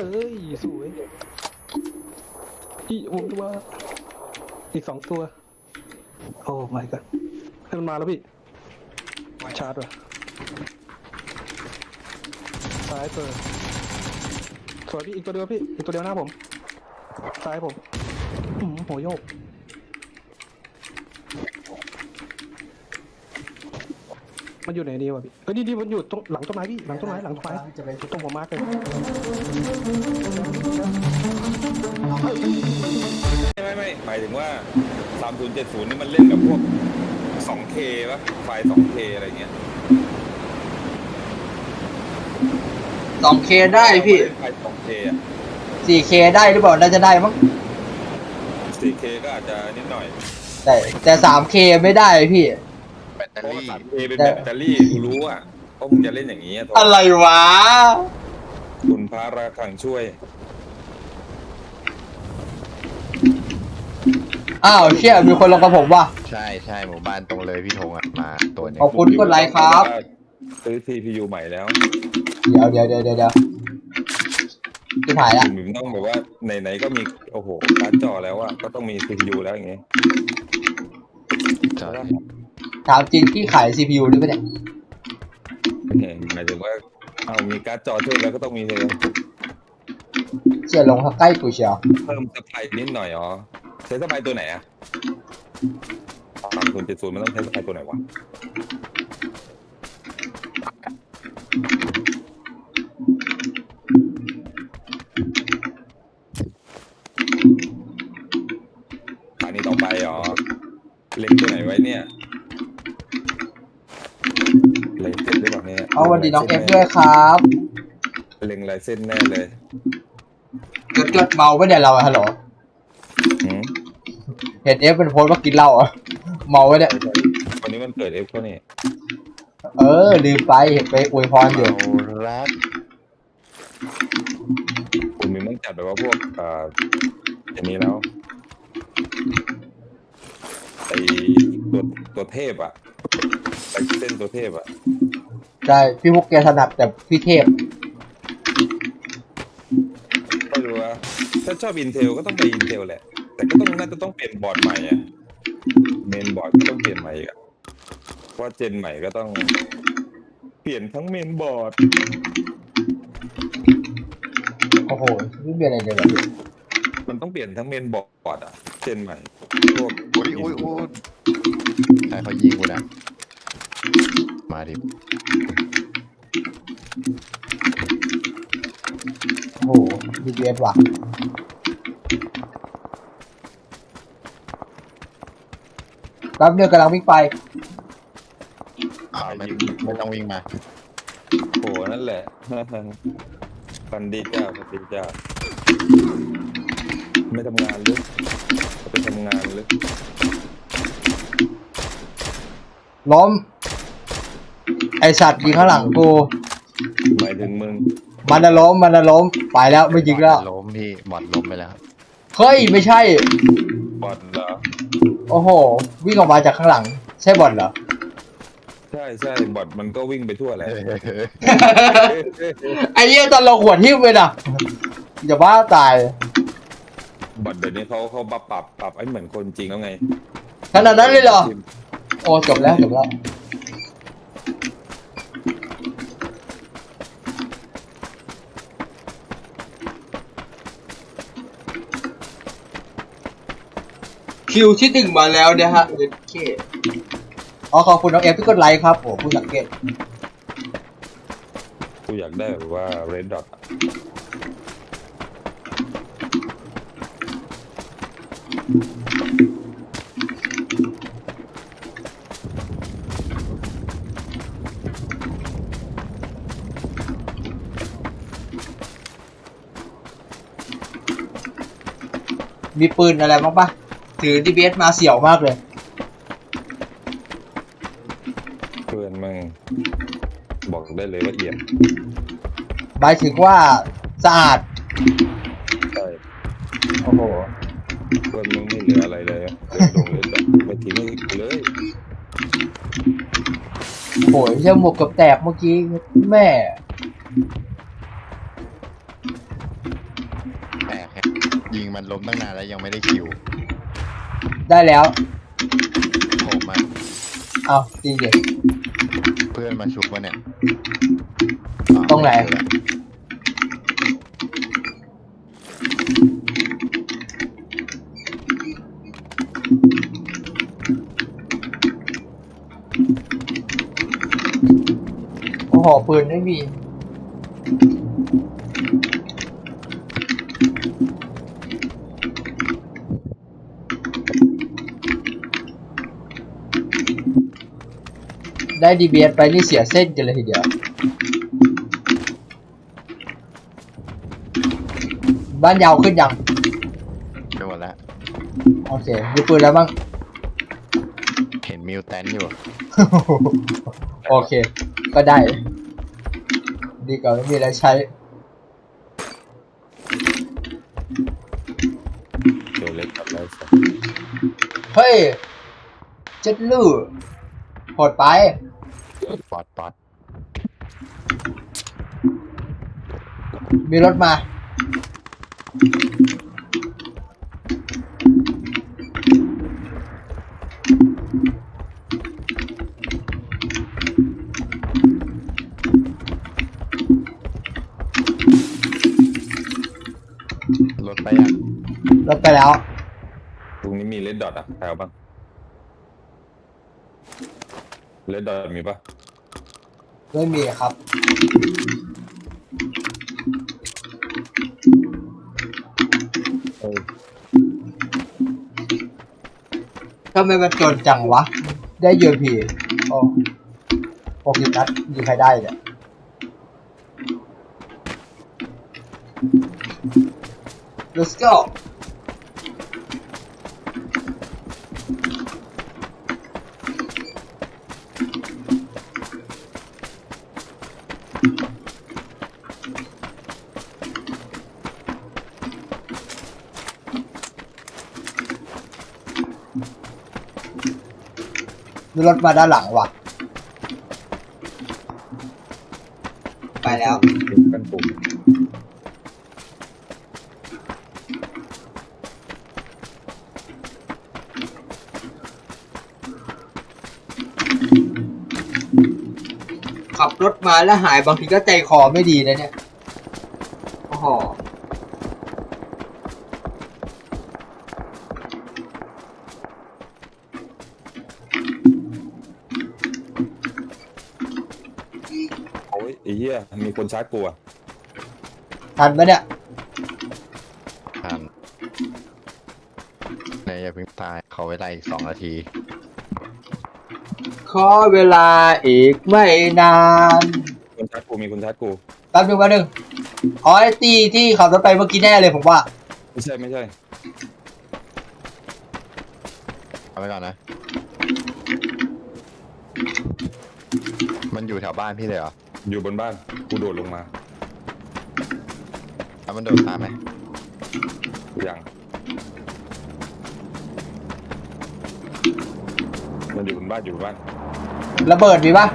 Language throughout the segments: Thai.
เอ้ย สวยอีวงตัวอีกสองตัว โอ้ my god ให้มันมาแล้วพี่ ชาร์จว่ะซ้ายเปิดสวยพี่อีกตัวเดียวพี่ อีกตัวเดียวหน้าผม ซ้ายผมอืมหัวโยก มันอยู่ไหนดีวะพี่เอ้ยดีดีมันอยู่ตรงหลังต้นไม้พี่หลังต้นไม้หลังต้นไม้จะไปตรงผมมาร์กเลยไม่ไม่หมายถึงว่า 3070 นี่มันเล่นกับพวก 2K ป่ะไฟล์ 2K อะไรเงี้ย สองเคได้พี่ ไฟล์ 2K อะสี่เคได้หรือเปล่าน่าจะได้มั้ง 4K ก็อาจจะนิดหน่อย แต่แต่สามเคไม่ได้พี่ ตเตอเพราะว่ารี่ 3K เป็นแบตเตอรี่กูรู้อะเพราะมึงจะเล่นอย่างนี้อะโทอะไรวะ คุณพระราคังช่วย อ้าวเชี่ยมีคนลงกับผมว่ะ ใช่ใช่หมู่บ้านตรงเลยพี่ธงอะมาตัวหนึงขอบคุณกดไลค์ครับ ซื้อ CPU ใหม่แล้วเดี๋ยวเดี๋ยวเดี๋ยวเดี๋ยวเดี๋ยวที่ถ่ายละมึงต้องแบบว่าไหนๆก็มีโอ้โหการ์ดจอแล้วอะก็ต้องมี CPU แล้วอย่างเงี้ย ใช่ ถามจริงที่ขาย CPU หรือเปล่าเนี่ยเนี่ยหมายถึงว่าเอามีการ์ดจอช่วยแล้วก็ต้องมีเลยเชี่ยลงถ้าใกล้กูเชียวเพิ่มสไปนิดหน่อยอ๋อใช้สไปตัวไหนอะสามศูนย์เจ็ดศูนย์มันต้องใช้สไปตัวไหนวะอันนี้ต่อไปอ๋อเล็งตัวไหนไว้เนี่ยเล็งเส้นห รือเปล่าเนี่ยเอาวันดีน้องเอฟด้วยครับเล็งลายเส้นแน่เลยเกิดเกิดเมาไม่ได้เราอะฮัลโหลหืมเห็นเอฟเป็นโพสต์ว่ากินเหล้าอะเมาไว้เนี่ยวันนี้มันเกิดเอฟเขานี่เออลืมไปเห็นไปอวยพรอยู่เอารักคุณมีต้องจัดแบบว่าพวกเอ่ออย่างนี้แล้วไอตัวตัวเทพอะไอเส้นตัวเทพอะ ใช่พี่พวกแกถนัดแต่พี่เทพ ไม่รู้ว่าถ้าชอบอินเทลก็ต้องไปอินเทลแหละ แต่ก็ต้องน่าจะต้องเปลี่ยนบอร์ดใหม่อะเมนบอร์ดก็ต้องเปลี่ยนใหม่อีกอะเพราะว่าเจนใหม่ก็ต้อง เปลี่ยนทั้งเมนบอร์ดโอ้โหนี่เป็นอะไรเนี่ยแบบนี้มันต้องเปลี่ยนทั้งเมนบอร์ดอะเจนใหม่พวกอุ้ยอุ้ยอุ้ยใครเขายิงกูนะ มาดิโอ้โหดีเอสว่ะแป๊บเดียวกำลังวิ่งไป อ่าไม่ไม่ต้องวิ่งมาโอ้นั่นแหละ ฟันดีจ้าฟันดีจ้าไม่ทำงานหรือไปทำงานหรือล้ม ไอสัตว์ยิงข้างหลังกู หมายถึงมึงมันจะล้มมันจะล้มไปแล้วไม่ยิงแล้ว ล้มพี่บอดล้มไปแล้วเฮ้ยไม่ใช่ บอลเหรอ โอ้โห วิ่งออกมาจากข้างหลัง ใช่บอลเหรอ ใช่ใช่บอลมันก็วิ่งไปทั่วแหละไอ้เหี้ยตอนเราขวดทิ้มเลยนะอย่าบ้าตายบอลเดี๋ยวนี้เขาเขาปรับปรับปรับให้เหมือนคนจริงแล้วไงขนาดนั้นเลยเหรอ โอ้จบแล้วจบแล้ว คิวที่หนึ่งมาแล้วนะฮะเงินเคอ๋อขอบคุณน้องเอฟที่กดไลค์ครับโอ้ผู้สังเกตกูอยากได้แบบว่าเรดดอทมีปืนอะไรบ้างปะ ถือดีเบสมาเสี่ยวมากเลย เพื่อนมึงบอกได้เลยว่าเอี่ยมหมายถึงว่าสะอาด ใช่โอ้โห เพื่อนมึงไม่เหลืออะไรเลยเรื่องตรงเลยแบบไปทิ้งให้กูเลยโอ้ยเชี่ยหมวกเกับแตกเมื่อกี้แม่ยิงมันล้มตั้งนานแล้วยังไม่ได้คิว ได้แล้วผมอะเอาจริงดิเพื่อนมาชุบวะเนี่ยตรงไหน ม่เจอละโอ้โหปืนไม่มี ได้ดีเบียไปนี่เสียเส้นกันเลยทีเดียว บ้านยาวขึ้นยัง ไปหมดแล้ว โอเคมีปืนแล้วบ้าง เห็นมิวแตนอยู่ โอเค ก็ได้ ดีกว่าไม่มีอะไรใช้ ตัวเล็กกับไรสักเฮ้ยเจ็ดลื่อโหดไป ปอดปอดมีรถมา รถไปยังรถไปแล้ว ตรงนี้มีเลดดอทอะใครเอาบ้างเลดดอทมีปะ ไม่มีครับเออทำไมมันจนจังวะ ได้เยอะพีโอ้หกสิบนัดยิงใครได้เนี่ย let's go มีรถมาด้านหลังว่ะ ไปแล้วกันปุ่มขับรถมาแล้วหายบางทีก็ใจคอไม่ดีนะเนี่ย โอ้โห โอ้ยไอ้ เหี้ยมีคนชาร์จกูอะทันไหมเนี่ยทันในอย่าเพิ่งตายเขาเวลาอีกสองนาที ขอเวลาอีกไม่นานคนชาร์จกูมีคนชาร์จกูแป๊บนึงแป๊บนึงอ๋อไอ้ตีที่ขับรถไปเมื่อกี้แน่เลยผมว่า ไม่ใช่ไม่ใช่เอาไปก่อนนะ มันอยู่แถวบ้านพี่เลยเหรอ อยู่บนบ้านกูโดดลงมาแล้วมันโดนตามไหมยังมันอยู่บนบ้านอยู่บนบ้านระเบิดมีปะ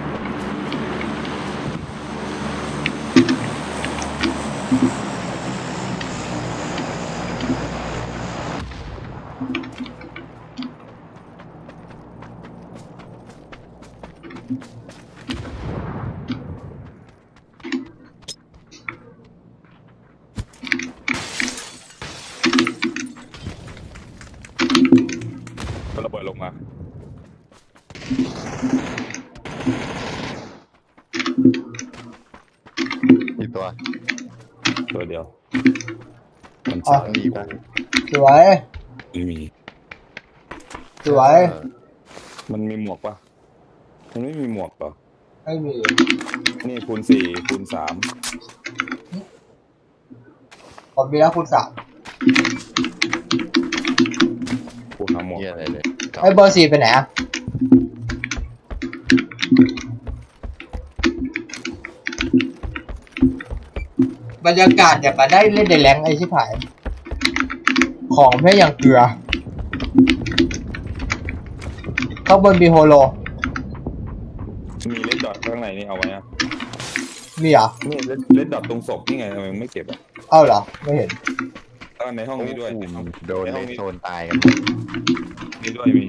มันระเบิดลงมา มีตัว ตัวเดียว มัน อ๋อ ชาร์จ มีปะ สวย ไม่มี สวยเออมันมีหมวกปะมันไม่มีหมวกเปล่ะไม่มี นี่คูณสี่คูณสามผมมีแล้วคุณสามคูณหาหมวกเหี้ยอะไรเลยไอ้เบอร์สี่ไปไหนอะบรรยากาศอย่างกับได้เล่นในแรงไอ้ชิบหาย ของไม่อย่างเกลือ ข้างบนมีโฮโล มีเลดดอทข้างในนี่เอาไว้อะมีเหรอนี่เลดเลดดอทตรงศพนี่ไงทำไมไม่เก็บอะเอ้าเหรอ ไม่เห็น แล้วในห้องนี้ด้วยในห้องโดนในในห้องนี้โซนตายกันหมดนี้ด้วยมี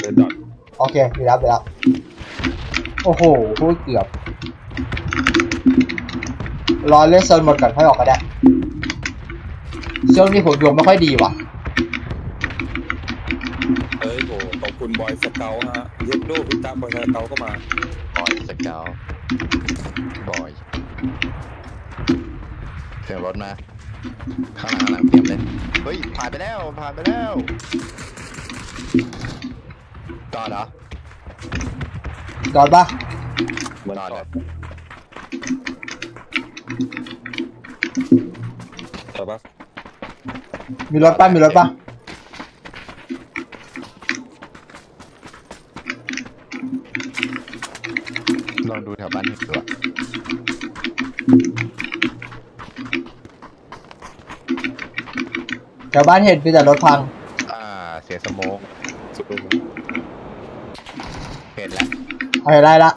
เดนดอทโอเคดีแล้วดีแล้วโอ้โหพูดเกือบ รอเล่นโซนหมดก่อนค่อยออกก็ได้ช่วงนี้ผมดวงไม่ค่อยดีว่ะ บคุณบอยสเกลฮะเย็ดโดพิต้าบอยสเกลก็มาบอยสเกลบอยเสียงรถมาข้างหลังข้างหลังเตรียมเลยเฮ้ยผ่านไปแล้วผ่านไปแล้วจอดเหรอจอดปะเหมือนจอดต่เลอยต่อปะมีรถปะมีรถปะ แถวบ้านเห็นมีแต่รถพัง อ่า เสียสโมกสุดยอดเห็นแล้วเอาเห็นได้ละ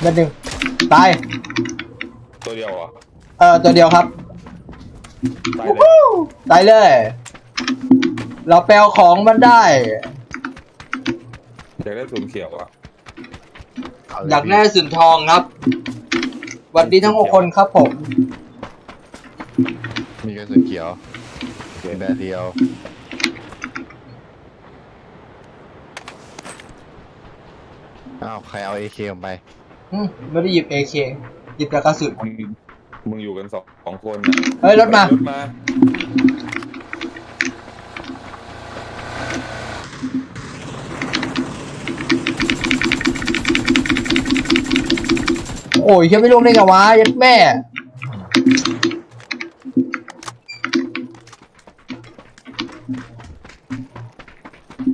เม็ดหนึ่งตาย ตัวเดียวเหรอเออตัวเดียวครับตายวู้เลยฮู้ตายเลย เราแปลของมันได้ อยากได้สูนเขียวอะ เเลยอยากได้สุนทองครับสวัสดีทั้งหกคนครับผม มีกระสุนเขียว เขียนแบบเดียวอ้าวใครเอาเอเคไปอืมไม่ได้หยิบ AK หยิบแต่กระสุนมึงมึงอยู่กันสองสองคนน่ะเฮ้ยรถมา รถมา โอ้ยยังไม่ลงได้ไงวะยัดแม่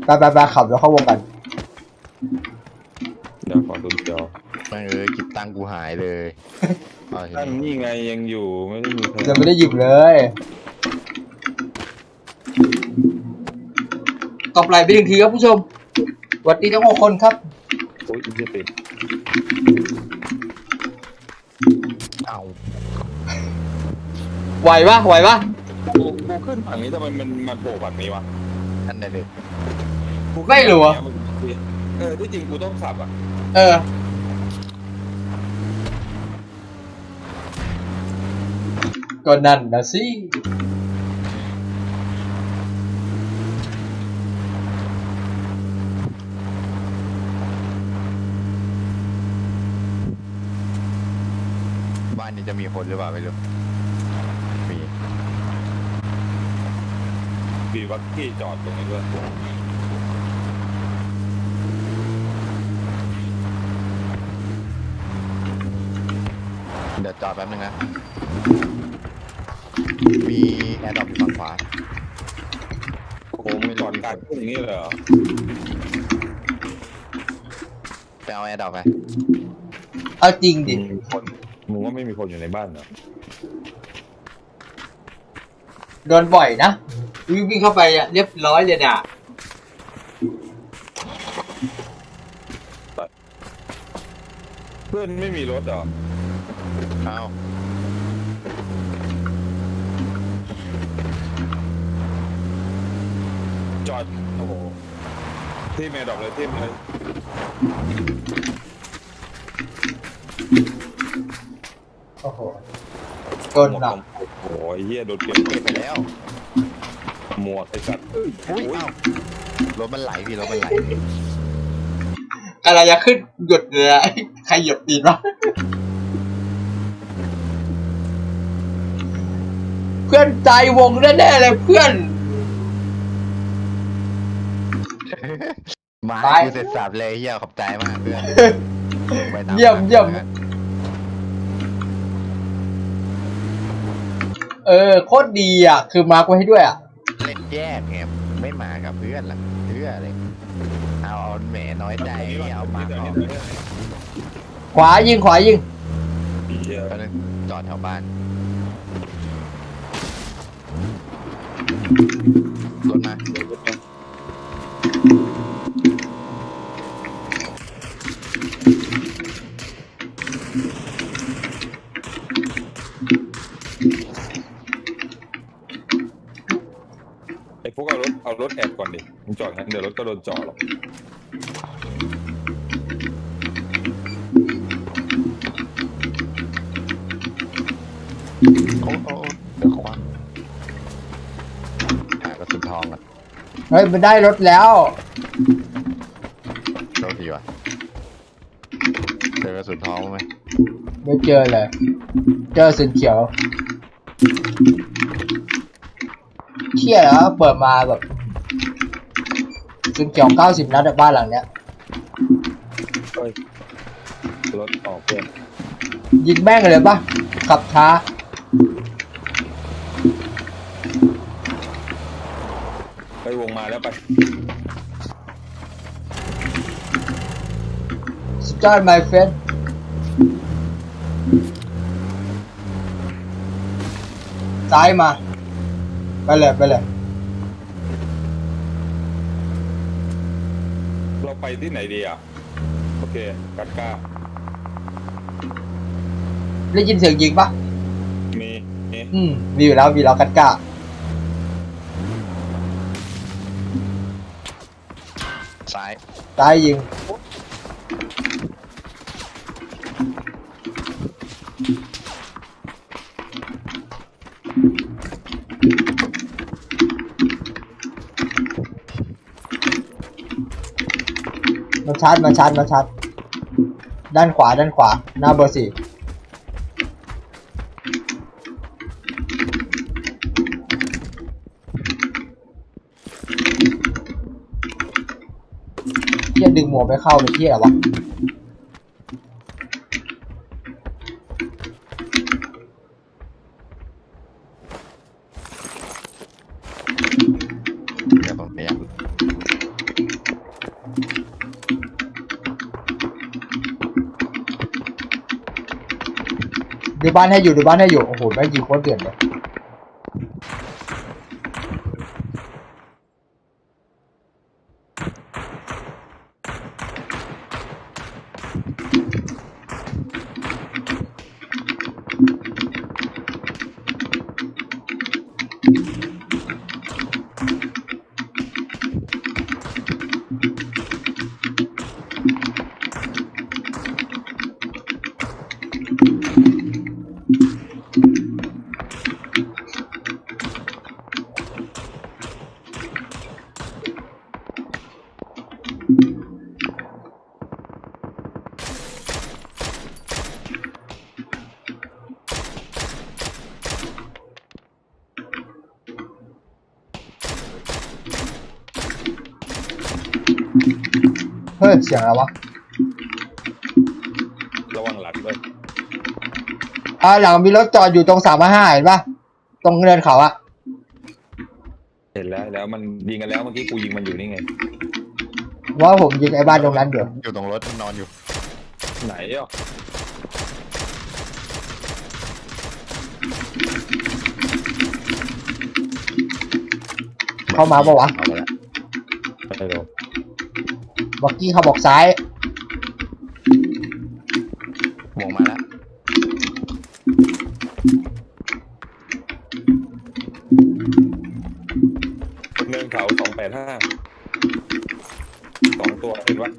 ไปไปไปขับแล้วเข้าวงกัน เดี๋ยวขอสูนเขียวแม่งเอ้ยกิบตังค์กูหายเลยเอาทีนั่นนี้นี่ไงยังอยู่ไม่ได้มีใครยังไม่ได้หยิบเลยตบไหลไปหนึ่งทีครับผู้ชมสวัสดีทั้งหกคนครับ โอ้ยอีกจะติดเอาไหวปะไหวปะกูกูขึ้นฝั่งนี้ทำไมมันมาโผล่ฝั่งนี้วะอันไหน เลยไม่รู้อะ เออที่จริงกูต้องขับอะเออ ก็นั่นนะสิ บ้านนี้จะมีคนหรือเปล่าไม่รู้ มี มีวักกี้จอดตรงนี้ด้วย เดี๋ยวจอดแป๊บนึงนะ มีแอร์ดรอปอยู่ฝั่งขวา โอ้โหมึงจอดกลางทุ่งนี้เลยเหรอไปเอาแอร์ดรอปไป เอาจริงดิมึงมีคนมึงว่าไม่มีคนอยู่ในบ้านเหรอโดนบ่อยนะวิ่งวิ่งเข้าไปอะเรียบร้อยเลยน่ะเพื่อนไม่มีรถเหรอ เอาจอด โอ้โห ที่เมดอกเลยที่เลยโอ้โหโดนหมวกหนักของโอ้โหไอ้เหี้ยโดนเปลี่ยนเก็บไปแล้ว หมวกไอ้สัตว์อุ้ยเอ้ารถมันไหลพี่รถมันไหล อะไรจะขึ้นหยดเลยอะใครหยดตีนวะ เพื่อนใจวงแน่ๆเลยเพื่อน มาไปกูเสร็จสับเลยเฮียขอบใจมากเพื่อนไปตาเยี่ยมเยี่ยม เออโคตรดีอะ คือมาร์กไว้ให้ด้วยอะ เล่นแยกไงไม่มากับเพื่อนล่ะเพื่ออะไรเอาเอาแหมน้อยใจเอามานี่เอานี่นี่ขวายิงขวายิงนี่เหี้ยก็เลยจอดแถวบ้าน รถมารถแอบก่อนดิมึงจอดงั้นเดี๋ยวรถก็โดนจอดหรอกโอ้โฮ้ยมันได้รถแล้ว โชคดีว่ะเจอกระสุนทองไหมไม่เจอเลย เจอสีเขียวเชี่ยแล้วเปิดมาแบบสีเขียวเก้าสิบนัดอะบ้านหลังเนี้ยเฮ้ย รถออกเพื่อนยิงแม่งเลยปะขับช้า ไปวงมาแล้วไปสุดยอด my friend ซ้ายมา ไปเลยไปเลยเราไปที่ไหนดีอะ โอเค กัดก้าได้ยินเสียงยิงปะมีมีอืมมีอยู่แล้วมีแล้วกันกล้า ซ้ายยิง มาชาร์จมาชาร์จมาชาร์จด้านขวาด้านขวา หน้าเบอร์สี่ ยดึงหมวกไม่เข้าเลยเที่ยอะไรวะเดี๋ยวผมพยายามดูบ้านให้อยู่ดูบ้านให้อยู่ โอ้โหแม่งยิงโคตรเดือดเลย ฮ้ยเสียงอะไรวะระวังหลังด้วยอ่าหลังมีรถจอดอยู่ตรงสามห้าเห็นปะตรงเนินเขาอะเห็นแล้วแล้วมันยิงกันแล้วเมื่อกี้กูยิงมันอยู่นี่ไง ว่าผมยิงไอ้บ้านตรงนั้นเดี๋ยวอยู่ตรงรถมันนอนอยู่ ไหนอะเข้ามาปะวะเอาไปละไม่รู้ บอกกี้เขาบอกซ้ายวงมาแล้ว เนินเขาสองแปดห้าสองตัวเห็นปะ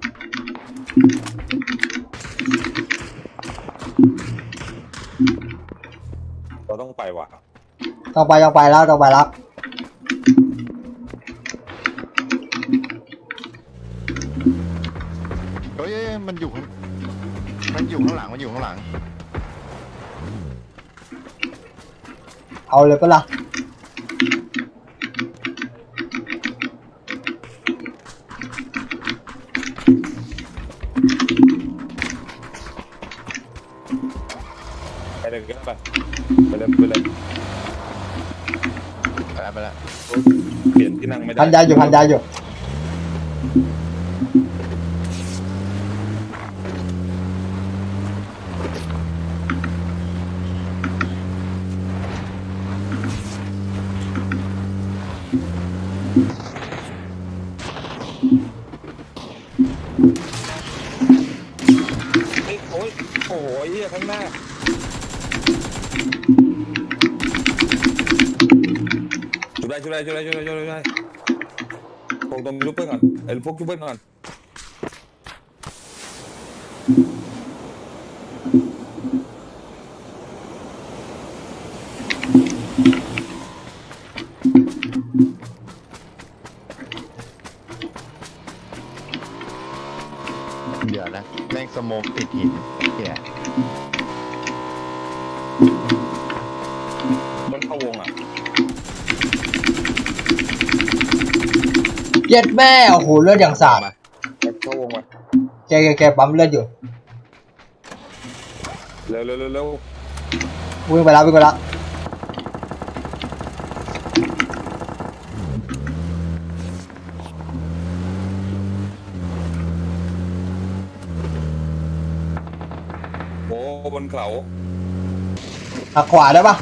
เราต้องไปว่ะ ต้องไปต้องไปแล้วต้องไปแล้ว มันอยู่ข้างหลัง มันอยู่ข้างหลัง เอาเลยก็ล่ะไปเลยก็ไปไปเลยไปเลยไปแล้วไปแล้วเปลี่ยนที่นั่งไม่ได้พันยาอยู่พันยาอยู่ ช่วยได้ช่วยได้ช่วยได้ช่วยได้ช่วยได้งตรงยุบเพื่อนก่อนไอ้พวกยุบเพื่อนก่อนเดี๋ยวนะ แม่งสโมกติดหินเหี้ยมัน ย็ดแม่โอ้โหเลือดอย่างสาดมาเข้าวงมาแกแกแกปั๊มเลือดอยู่เร็วเร็วเร็วเร็ววิ่งไปแล้ววิ่งไปแล้วโอ้บนเขาหักขวาได้ปะ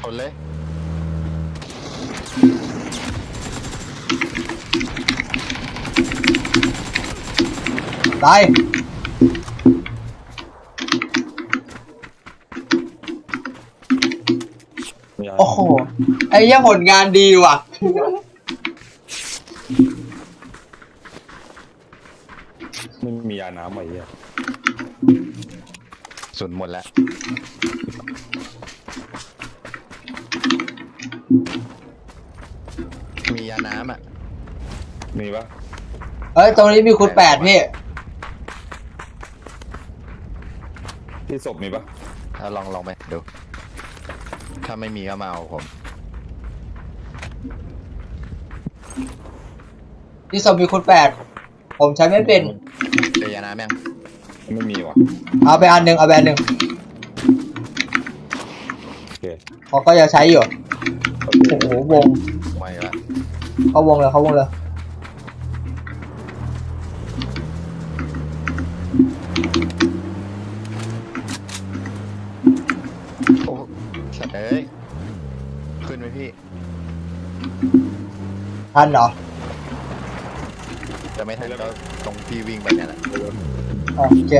ชนเลย ตายไม่เอาโอ้โห ไอ้เหี้ยผลงานดีว่ะ ไม่มียาน้ำไอ้เหี้ยสุนหมดแล้ว มียาน้ำอะ มีปะเอ้ย ตรงนี้มีคุณแปดพี่ ที่ศพมีปะเอาลองลองไปดู ถ้าไม่มีก็มาเอาผม ที่ศพมีคุณแปดผมใช้ไม่เป็น เจอยาน้ำยังไม่มีว่ะเอาไปอันหนึ่งเอาไปอันหนึ่งโอเคเขาก็จะใช้อยู่ โอเคโอ้โหวงไม่ละเขาวงเลยเขาวงเลย ทันเหรอจะไม่ทันก็ตรงที่วิ่งไปเนี่ยแหละอ๋อโอเค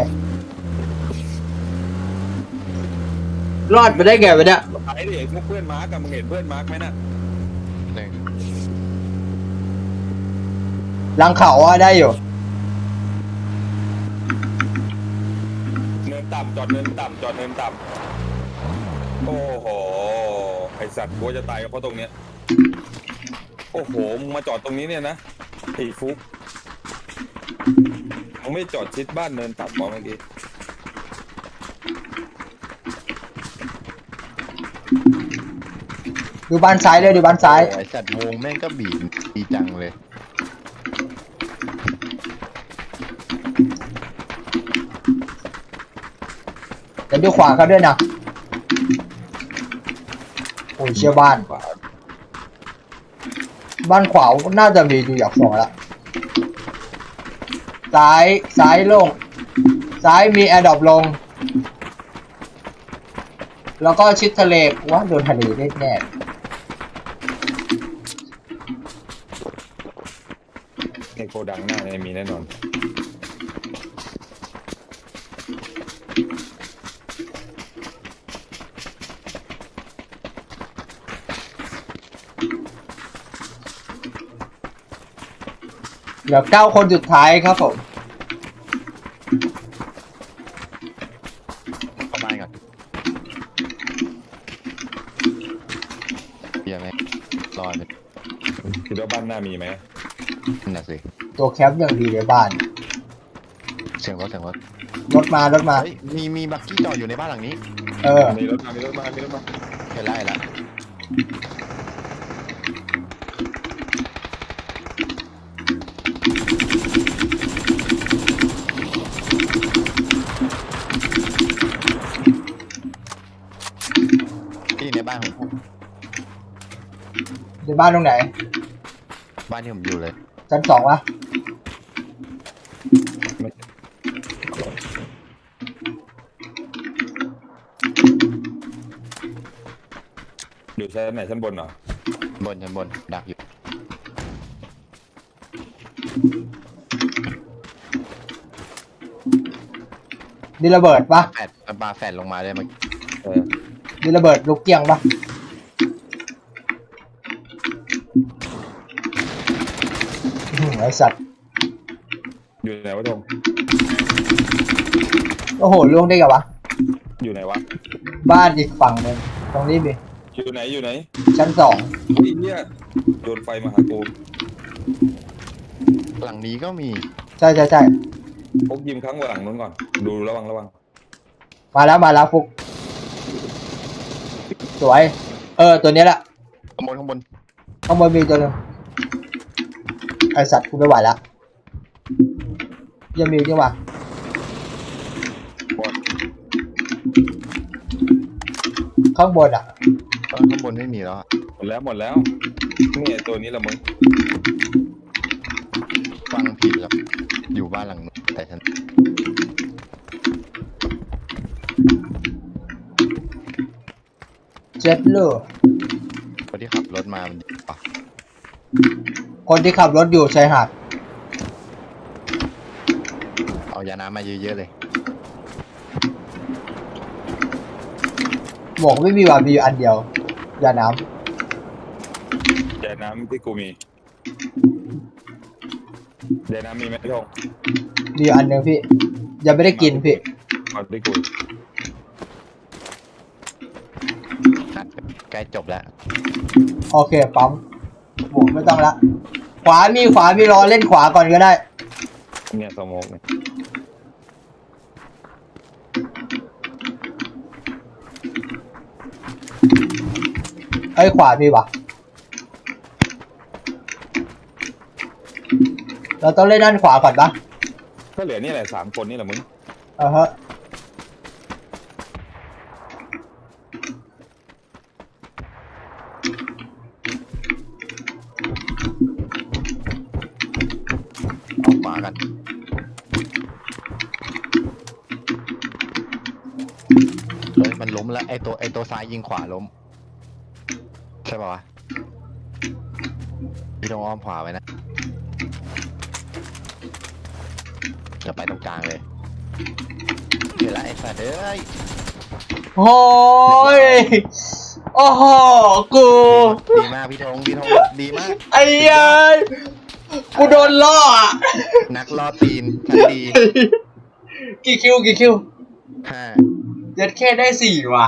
รอดไปได้ไงวะเนี่ยไอ้ดิพวกเพื่อนมาร์กอะมึงเห็นเพื่อนมาร์กไหมน่ะหนึ่งหลังเขาอะได้อยู่ เนินต่ำจอดเนินต่ำจอดเนินต่ำโอ้โหไอสัตว์กูจะตายก็เพราะตรงเนี้ย โอ้โหมึงมาจอดตรงนี้เนี่ยนะไอ้ฟุกมึงไม่จอดชิดบ้านเนินต่ำมอเมื่อกี้ดูบ้านซ้ายเลยดูบ้านซ้าย ไอสัตว์วงแม่งก็บีบดีจังเลย เดี๋ยวดูขวาเขาด้วยนะ โอ้ยเชี่ยบ้าน ขวา บ้านขวาน่าจะมีดูอยากสองละซ้ายซ้ายลง ซ้ายมีแอร์ดรอปลง แล้วก็ชิดทะเลว่าโดนทะเลได้แน่ในโกดังหน้าเนี่ยมีแน่นอน ลือเก้าคนสุดท้ายครับผม เข้าบ้านก่อนเบียร์ไหมรอดไปคิดว่าบ้านหน้ามีไหมนั่นน่ะสิตัวแคปอย่างดีในบ้าน เสียงรถเสียงรถรถมารถมา เฮ้ยมีมีบักกี้จอดอยู่ในบ้านหลังนี้ เออ มีรถมามีรถมามีรถมาเห็นแล้วเห็นแล้ว ในบ้านตรงไหน บ้านที่ผมอยู่เลย ชั้นสองวะอยู่ชั้นไหนชั้นบนเหรอ บนชั้นบน ดักอยู่มีระเบิดปะแฟดมันปาแฟดลงมาเลยมันเออมีระเบิดลูกเกี้ยงปะ ไอ้สัตว์ อยู่ไหนวะทงโอ้โหล่วงได้ไงวะ อยู่ไหนวะ บ้านอีกฝั่งหนึ่งตรงนี้มีอยู่ไหนอยู่ไหนชั้นสองไอ้เนี่ยโยนไฟมาหากูหลังนี้ก็มีใช่ใช่ใช่พกยิมครั้งหลังนู้นก่อน ดูระวังระวังมาแล้วมาแล้วฟุก สวย เออ ตัวเนี้ยแหละข้างบนข้างบนข้างบนมีตัวหนึง ไอสัตว์กูไม่ไหวแล้วยังมีอีกนี่หว่าบอดข้างบนอะเออข้างบนไม่มีแล้วอะหมดแล้วหมดแล้วเนี่ยตัวนี้ละมึงฟังผิดแล้วอยู่บ้านหลังนู้นแต่ฉันเจ็ดเลอคนที่ขับรถมามันดีกว่า คนที่ขับรถอยู่ชายหาดเอายาน้ำมาเยอะๆเลยหมวกไม่มีว่ะมีอยู่อันเดียวยาน้แดน้ำที่กูมีแดน้ำมีไหมทงำมีอยู่อันหนึ่งพี่ ยังไม่ได้กินพี่เอาที่กูนัดใกล้จบแล้ว โอเคปั๊ม หมวกไม่ต้องละ ขวามีขวามีรอเล่นขวาก่อนก็ได้ เนี่ยสโมกเนี่ยไอ้ยขวามีวะเราต้องเล่นด้านขวาก่อนปะก็เหลือนี่แหละสามคนนี่แหละมึงอ่าฮะ มากัน เฮ้ย มันล้มแล้ว ไอตัวไอตัวซ้ายยิงขวาล้ม ใช่ป่าวะพี่ต้องอ้อมขวาไว้นะ จะไปตรงกลางเลยเดี๋ยวละไอ้สัตว์เอ้ย โอ้ย โอ้โห กู ดีมากพี่ธงพี่ธงดีมาก ไอ้เยัย กูโดนล่ออะนักล่อตีนชั้นดีกี่คิวกี่คิวห้ายัดแค่ได้สี่ว่ะ